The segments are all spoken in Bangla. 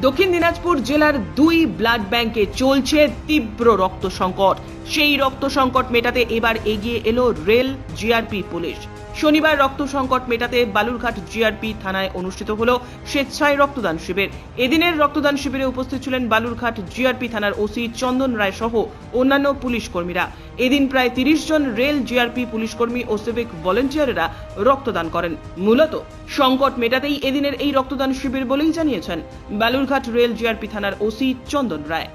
দক্ষিণ দিনাজপুর জেলার দুই ব্লাড ব্যাংকে চলছে তীব্র রক্ত সংকট। সেই রক্ত সংকট মেটাতে এবার এগিয়ে এলো রেল, জিআরপি, পুলিশ। শনিবার রক্ত সংকট মেটাতে বালুরঘাট জিআরপি থানায় অনুষ্ঠিত হলো স্বেচ্ছায় রক্তদান শিবির। এদিনের রক্তদান শিবিরে উপস্থিত ছিলেন বালুরঘাট জিআরপি থানার ওসি চন্দন রায় সহ অন্যান্য পুলিশ কর্মীরা। এদিন প্রায় তিরিশ জন রেল জিআরপি পুলিশ কর্মী ও সিভিক ভলেন্টিয়ারেরা রক্তদান করেন। মূলত সংকট মেটাতেই এদিনের এই রক্তদান শিবির বলেই জানিয়েছেন বালুরঘাট রেল জিআরপি থানার ওসি চন্দন রায়।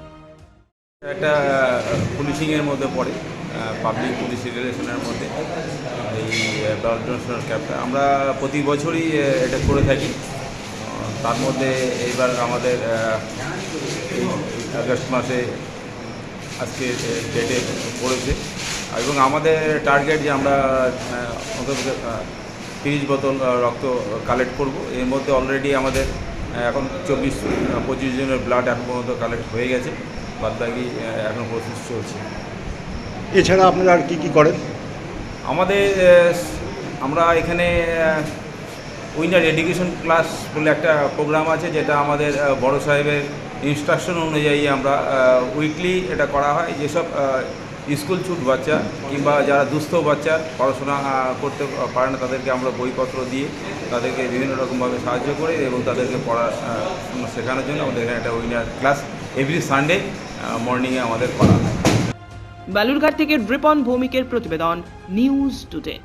একটা পুলিশিংয়ের মধ্যে পড়ে পাবলিক পুলিশ রিলেশনের মধ্যে। এই ব্লাড ডোনেশন ক্যাম্পটা আমরা প্রতি বছরই এটা করে থাকি। তার মধ্যে এইবার আমাদের এই আগস্ট মাসে আজকে ডেটে পড়েছে। এবং আমাদের টার্গেট যে আমরা অন্তত তিরিশ বোতল রক্ত কালেক্ট করব। এর মধ্যে অলরেডি আমাদের এখন চব্বিশ পঁচিশ জনের ব্লাড এখন পর্যন্ত কালেক্ট হয়ে গেছে। বাদ বাকি এখন প্রসেস চলছে। এছাড়া আপনারা আর কী কী করেন? আমাদের আমরা এখানে উইনার এডুকেশন ক্লাস বলে একটা প্রোগ্রাম আছে, যেটা আমাদের বড় সাহেবের ইনস্ট্রাকশন অনুযায়ী আমরা উইকলি এটা করা হয়। যেসব স্কুল ছুট বাচ্চা কিংবা যারা দুস্থ বাচ্চা পড়াশোনা করতে পারে না, তাদেরকে আমরা বইপত্র দিয়ে তাদেরকে বিভিন্ন রকমভাবে সাহায্য করে এবং তাদেরকে পড়া শেখানোর জন্য আমাদের এখানে একটা উইনার ক্লাস এভরি সানডে মর্নিংয়ে আমাদের করা হয়। বালুরঘাট থেকে রিপন ভৌমিকের প্রতিবেদন নিউজ টুডে।